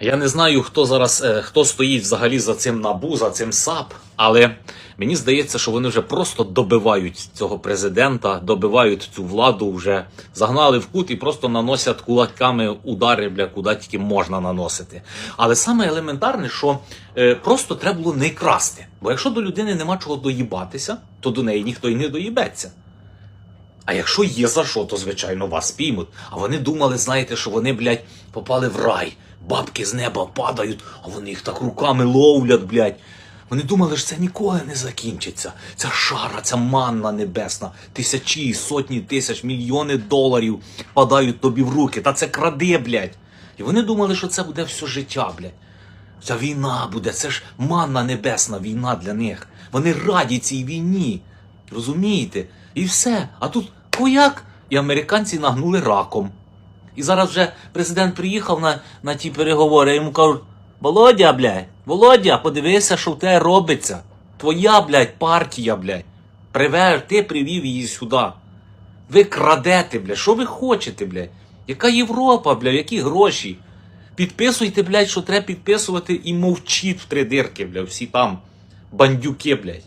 Я не знаю, хто зараз е, хто стоїть взагалі за цим набу, за цим САП, але мені здається, що вони вже просто добивають цього президента, добивають цю владу, вже загнали в кут і просто наносять кулаками удари, бля, куди тільки можна наносити. Але саме елементарне, що е, просто треба було не красти. Бо якщо до людини нема чого доїбатися, то до неї ніхто й не доїбеться. А якщо є за що, то звичайно вас спіймуть. А вони думали, знаєте, що вони, блядь, попали в рай. Бабки з неба падають, а вони їх так руками ловлять, блядь. Вони думали, що це ніколи не закінчиться. Ця шара, ця манна небесна, тисячі, сотні тисяч, мільйони доларів падають тобі в руки. Та це краде, блядь. І вони думали, що це буде все життя, блядь. Ця війна буде, це ж манна небесна війна для них. Вони раді цій війні. Розумієте? І все. А тут кояк, і американці нагнули раком. І зараз вже президент приїхав на, на ті переговори, йому кажуть: Володя, блядь, Володя, подивися, що в тебе робиться. Твоя, блядь, партія, блядь. Привер, ти привів її сюди. Ви крадете, блядь. Що ви хочете, блядь? Яка Європа, блядь, які гроші? Підписуйте, блядь, що треба підписувати і мовчіть в три дирки, блядь, всі там бандюки, блядь.